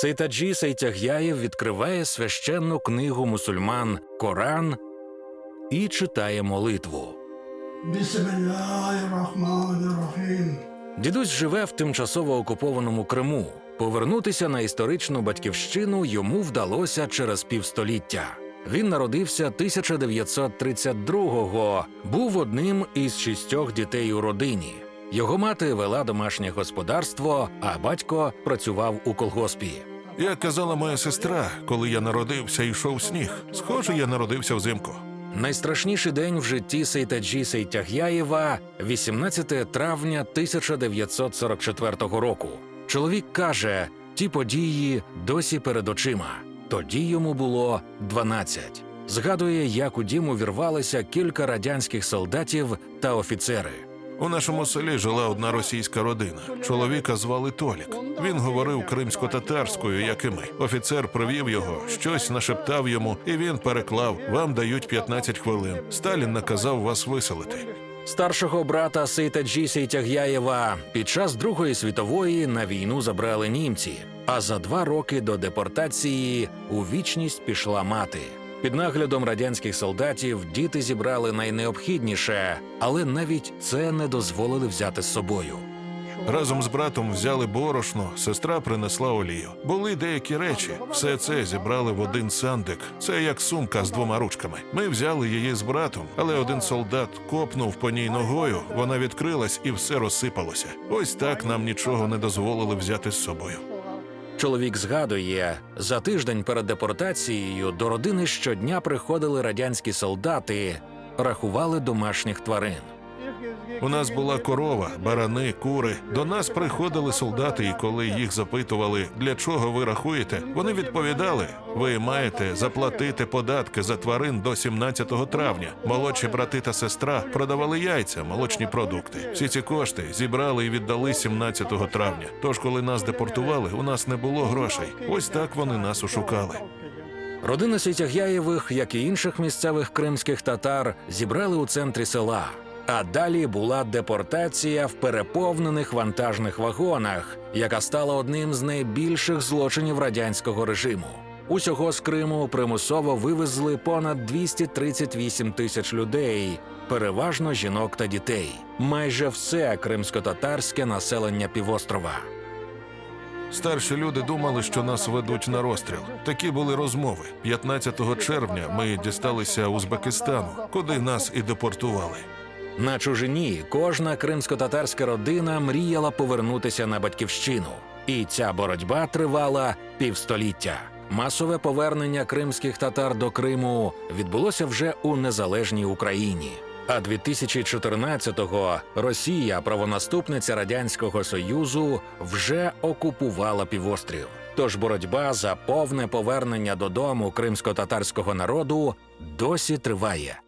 Сейтаджі Сейтягяєв відкриває священну книгу мусульман Коран і читає молитву. Дідусь живе в тимчасово окупованому Криму. Повернутися на історичну батьківщину йому вдалося через півстоліття. Він народився 1932-го, був одним із шістьох дітей у родині. Його мати вела домашнє господарство, а батько працював у колгоспі. Як казала моя сестра, коли я народився, йшов сніг. Схоже, я народився взимку. Найстрашніший день в житті Сейтаджі Сейтягяєва – 18 травня 1944 року. Чоловік каже, ті події досі перед очима. Тоді йому було 12. Згадує, як у дім увірвалися кілька радянських солдатів та офіцери. У нашому селі жила одна російська родина. Чоловіка звали Толік. Він говорив кримсько-татарською, як і ми. Офіцер привів його, щось нашептав йому, і він переклав: вам дають 15 хвилин. Сталін наказав вас виселити. Старшого брата Сейтаджі Сейтягяєва під час Другої світової на війну забрали німці, а за два роки до депортації у вічність пішла мати. Під наглядом радянських солдатів діти зібрали найнеобхідніше, але навіть це не дозволили взяти з собою. Разом з братом взяли борошно, сестра принесла олію. Були деякі речі. Все це зібрали в один сандик. Це як сумка з двома ручками. Ми взяли її з братом, але один солдат копнув по ній ногою. Вона відкрилась і все розсипалося. Ось так нам нічого не дозволили взяти з собою. Чоловік згадує, за тиждень перед депортацією до родини щодня приходили радянські солдати, рахували домашніх тварин. У нас була корова, барани, кури. До нас приходили солдати, і коли їх запитували, для чого ви рахуєте, вони відповідали: ви маєте заплатити податки за тварин до 17 травня. Молодші брати та сестра продавали яйця, молочні продукти. Всі ці кошти зібрали і віддали 17 травня. Тож, коли нас депортували, у нас не було грошей. Ось так вони нас ошукали. Родина Сітягяєвих, як і інших місцевих кримських татар, зібрали у центрі села. А далі була депортація в переповнених вантажних вагонах, яка стала одним з найбільших злочинів радянського режиму. Усього з Криму примусово вивезли понад 238 тисяч людей, переважно жінок та дітей. Майже все кримсько-татарське населення півострова. Старші люди думали, що нас ведуть на розстріл. Такі були розмови. 15 червня ми дісталися Узбекистану, куди нас і депортували. На чужині кожна кримсько-татарська родина мріяла повернутися на батьківщину, і ця боротьба тривала півстоліття. Масове повернення кримських татар до Криму відбулося вже у незалежній Україні. А 2014-го Росія, правонаступниця радянського союзу, вже окупувала півострів. Тож боротьба за повне повернення додому кримсько-татарського народу досі триває.